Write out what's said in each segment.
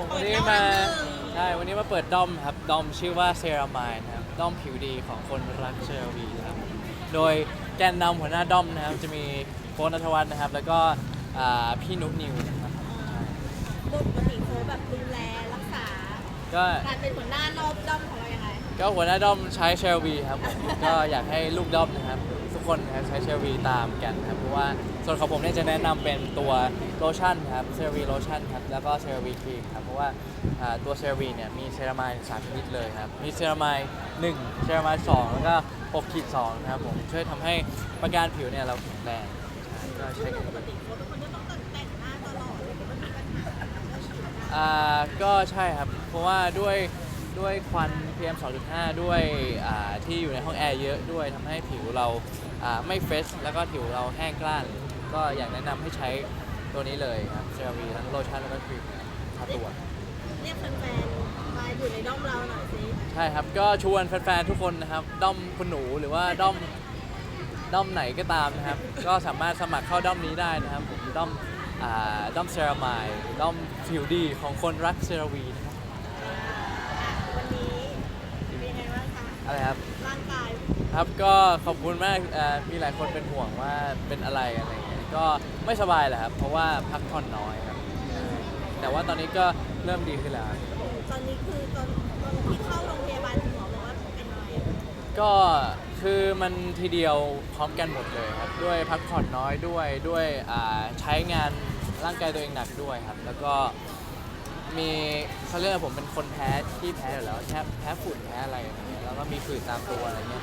ด้อมครับด้อมชื่อว่าเซรามายนะครับด้อมผิวดีของคนรักเชลวีครับโดยแกนนำหัวหน้าด้อมนะครับ จะมีโค้ชนัทวัฒน์นะครับ แล้วก็อ่าพี่นุ๊กนิวนะครับปกติโค้ชแบบดูแลรักษา ก็การเป็นหัวหน้านอบด้อมของเรายังไงก็หัวหน้าด้อมใช้เชลวีครับผมก็อยากให้ลูกด้อมนะครับ ทุกคนนะครับใช้เชลวีตามกันครับเพราะว่า ส่วนของผมเนี่ยจะแนะนำเป็นตัวโลชั่นครับเชลวีโลชั่นครับแล้วก็เชลวีครีมครับเพราะว่าอ่าตัวเชลวีเนี่ยมีเซรามายสามชนิดเลยครับมีเซรามาย1เซรามาย2แล้วก็6ขีด2นะครับผมช่วยทำให้ประการผิวเนี่ยเราแข็งแรงใช่ก็ใช้กันปกติคนเป็นคนจะต้องแต่งหน้าตลอดเลยมันมีปัญหาแล้วก็ฉีดหน้าอ่าก็ใช่ครับ เพราะว่าด้วยด้วยควัน PM 2.5 ด้วยอ่าที่อยู่ในห้องแอร์เยอะด้วยทำให้ผิวเราอ่าไม่เฟรชแล้วก็ผิวเราแห้งกร้าน ก็อยากแนะนำให้ใช้ตัวนี้เลยครับเซราวีทั้งโลชั่นแล้วก็ครีมทาตัว เรียกแฟนๆมาอยู่ในด้อมเราหน่อยสิใช่ครับ ก็ชวนแฟนๆ ทุกคนนะครับ ด้อมคุณหนูหรือว่าด้อมด้อมไหนก็ตามนะครับ ก็สามารถสมัครเข้าด้อมนี้ได้นะครับผมด้อมอ่าด้อมเซรามายด้อมผิวดีของคนรักเซราวีนะครับวันนี้เป็นยังไงบ้างคะ อะไรครับร่างกาย ครับก็ขอบคุณมากเอ่อมีหลายคนเป็นห่วงว่าเป็นอะไรอะไรเงี้ยก็ไม่สบายแหละครับ เพราะว่าพักผ่อนน้อยครับใช่แต่ว่าตอนนี้ก็เริ่มดีขึ้นแล้วตอนนี้คือตอนตอนที่เข้าโรงพยาบาลคุณหมอบอกว่าเป็นอะไรก็คือมันทีเดียวพร้อมกันหมดเลยครับ ด้วยพักผ่อนน้อยด้วยด้วยอ่าใช้งานร่างกายตัวเองหนักด้วยครับ แล้วก็มีเขาเรียกว่าผมเป็นคนแพ้ที่แพ้อยู่แล้วแพ้แพ้ฝุ่นแพ้อะไรอย่างเงี้ยแล้วก็มีผื่นตามตัวอะไรเงี้ย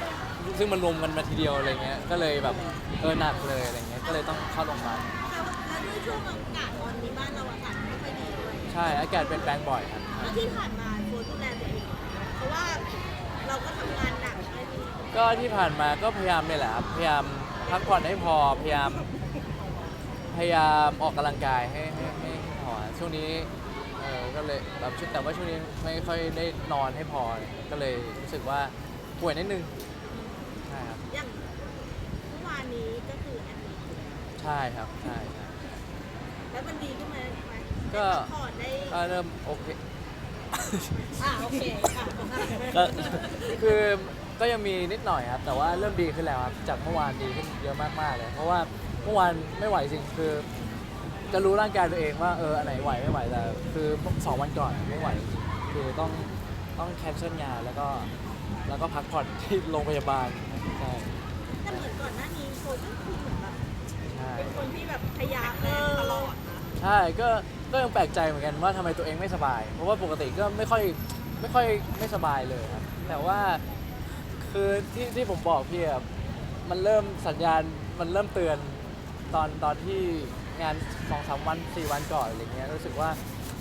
ซึ่งมันรวมกันมาทีเดียวอะไรเงี้ย ก็เลยแบบเออหนักเลยอะไรเงี้ย ก็เลยต้องเข้าโรงพยาบาลแต่ว่าแล้วด้วยช่วงอากาศตอนนี้บ้านเราอากาศไม่ค่อยดีด้วยใช่ อากาศเปลี่ยนแปลงบ่อยครับ แล้วที่ผ่านมาโค้ชดูแลตัวเองเพราะว่าเราก็ทำงานหนักใช่ไหมก็ที่ผ่านมาก็พยายามเนี่ยแหละครับ พยายามพักผ่อนให้พอ พยายาม พยายามออกกำลังกายให้ให้ให้ให้พอช่วงนี้เออก็เลยแบบชุดแต่ว่าช่วงนี้ไม่ค่อยได้นอนให้พอ ก็เลยรู้สึกว่าป่วยนิดนึงใช่ครับ อย่างเมื่อวานนี้ก็คือแอดมิทใช่ครับใช่ใช่ แล้วมันดีขึ้นไหมไหมก็ ได้พัผ่อนได้ก็เริ่มโอเค อ่าโอเคอะก็คือก็ยังมีนิดหน่อยครับ แต่ว่าเริ่มดีขึ้นแล้วครับจากเมื่อวานดีขึ้นเยอะมากๆเลย เพราะว่าเมื่อวานไม่ไหวจริงคือ จะรู้ร่างกายตัวเองว่าเอออันไหนไหวไม่ไหวแต่คือสองวันก่อนไม่ไหวจริงคือต้องต้องแคนเซิลงานแล้วก็แล้วก็พักผ่อนที่โรงพยาบาล ใช่แต่เหมือนก่อนหน้านี้โค้ชก็คือเหมือนแบบใช่เป็นคนที่แบบพยายามตลอดนะใช่ก็ก็ยังแปลกใจเหมือนกันว่าทำไมตัวเองไม่สบาย เพราะว่าปกติก็ไม่ค่อยไม่ค่อยไม่สบายเลยครับแต่ว่าคือที่ที่ผมบอกพี่อะมันเริ่มสัญญาณมันเริ่มเตือนตอนตอนที่งานสองสามวันสี่วันก่อนอะไรเงี้ยรู้สึกว่า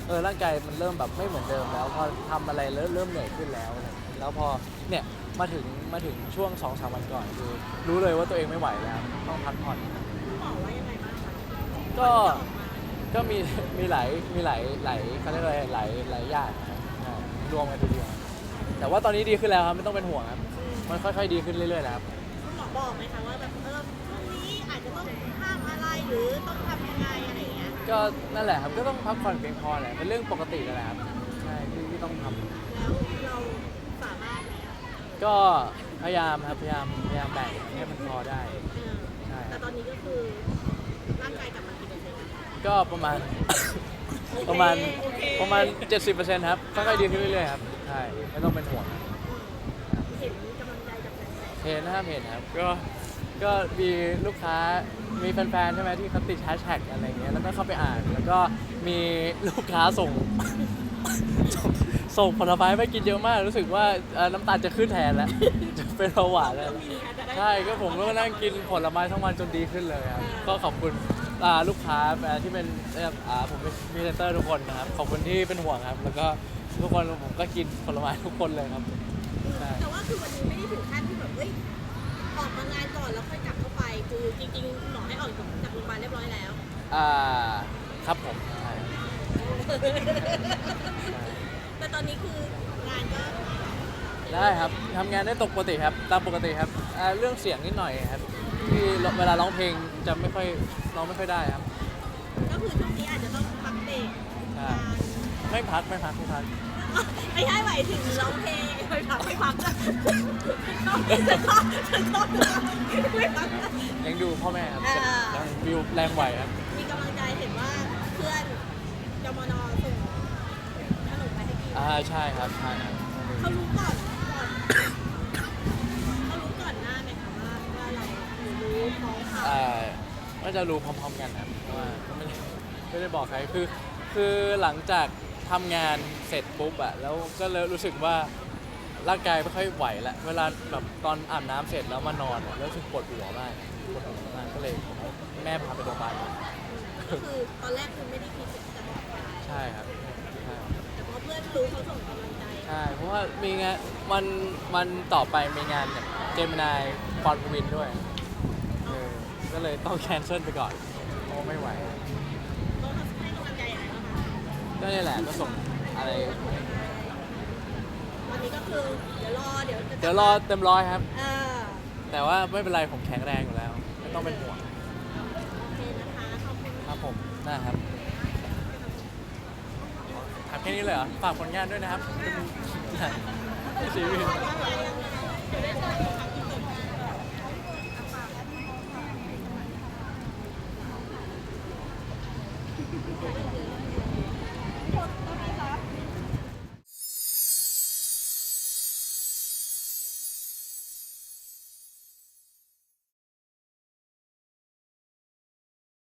เออร่างกายมันเริ่มแบบไม่เหมือนเดิมแล้วพอทำอะไรเริ่มเริ่มเหนื่อยขึ้นแล้วอะไรเงี้ยแล้วพอ เนี่ยมาถึงมาถึงช่วงสองสามวันก่อนคือรู้เลยว่าตัวเองไม่ไหวแล้ว ต้องพักผ่อน คุณหมอว่ายังไงบ้างคะก็ก็มีมีหลายมีหลายหลายเขาเรียกอะไรหลายหลายอย่างนะครับใช่รวมกันทีเดียวแต่ว่าตอนนี้ดีขึ้นแล้วครับไม่ต้องเป็นห่วงครับมันค่อยๆดีขึ้นเรื่อยๆแล้วครับ คุณหมอบอกไหมคะว่าแบบเออช่วงนี้อาจจะต้องห้ามอะไรหรือต้องทำยังไงอะไรอย่างเงี้ยก็นั่นแหละครับก็ต้องพักผ่อนเพียงพอแหละเป็นเรื่องปกตินั่นแหละครับใช่ที่ที่ต้องทำ แล้วเราสามารถไหมอะ ก็พยายามครับพยายามพยายามแบ่งให้มันพอได้เออใช่แต่ตอนนี้ก็คือร่างกายกลับมากี่เปอร์เซ็นต์แล้วก็ประมาณ ประมาณโอเคประมาณ 70%ครับค่อยๆดีขึ้นเรื่อยๆครับใช่ไม่ต้องเป็นห่วงครับเห็นกำลังใจจากแฟนเห็นนะครับเห็นครับก็ก็มีลูกค้ามีแฟนๆใช่ไหมที่เขาติดแฮชแท็กอะไรเงี้ยแล้วก็เข้าไปอ่าน แล้วก็มีลูกค้าส่งส่ง ส่งผลไม้ไปกินเยอะมากรู้สึกว่าเอ่อน้ำตาลจะขึ้นแทนแล้ว จะเป็นเบาหวานแล้วๆมีค่ะจะได้ใช่ก็ผมก็นั่งกินผลไม้ทั้งวันจนดีขึ้นเลยครับก็ขอบคุณอ่าลูกค้าอ่าที่เป็นเอ่ออ่าผมเป็นพรีเซนเตอร์ทุกคนนะครับขอบคุณที่เป็นห่วงครับ แล้วก็ทุกคนผมก็กินผลไม้ทุกคนเลยครับ ใช่ แต่ว่าคือวันนี้ไม่ได้ถึงขั้นที่แบบเฮ้ยออกมางานก่อนแล้วค่อยกลับเข้าไป คือจริงๆคุณหมอให้ออกจากโรงพยาบาลเรียบร้อยแล้ว อ่าครับผมใช่ แต่ตอนนี้คืองานก็ได้ครับทำงานได้ปกติครับ ตามปกติครับอ่าเรื่องเสียงนิดหน่อยครับ ที่เวลาร้องเพลงจะไม่ค่อยร้องไม่ค่อยได้ครับก็คือช่วงนี้อาจจะต้องพักเบรกใช่ไม่พักไม่พักไม่พักอไม่ใช่หมายถึงร้องเพลงไปพักไปพักจะจะชอบจะชอบไม่พัก ยังดูพ่อแม่ครับอ่า ยังวิวแรงไหวครับ มีกำลังใจเห็นว่าเพื่อนจมนส่งขนมไปให้กิน อ่าใช่ครับใช่ครับเขารู้ก่อนก่อนเขารู้ก่อนหน้าไหมคะว่าว่าเราหรือรู้พร้อมข่าวอ่าก็จะรู้พร้อมๆกันครับเพราะว่าก็ไม่ได้ไม่ได้บอกใครคือ คือหลังจากทำงานเสร็จปุ๊บอะแล้วก็เลยรู้สึกว่าร่างกายไม่ค่อยไหวละเวลาแบบตอนอาบน้ำเสร็จแล้วมานอนอะแล้วรู้สึกปวดหัวมากปวดหัวมากก็เลยแม่พาไปโรงพยาบาลก็คือตอนแรกคือไม่ได้คิดจะบอกใคร ใช่ครับใช่ แต่พอเพื่อน รู้เขาส่งกำลังใจใช่เพราะว่ามีงานวันวันต่อไปมีงานกับเจมินายฟอนวินด้วยเออก็เลยต้องแคนเซิลไปก่อนเพราะว่าไม่ไหว เขาให้กำลังใจยังไงบ้างคะก็นี่แหละก็ส่งอะไร วันนี้ก็คือเดี๋ยวรอเดี๋ยวจะเดี๋ยวรอเต็มร้อยครับ เออแต่ว่าไม่เป็นไรผมแข็งแรงอยู่แล้ว ไม่ต้องเป็นห่วงโอเคนะคะขอบคุณ ครับผมนะครับทำแค่นี้เลยเหรอฝากผลงานด้วยนะครับเป็นซีรีส์เ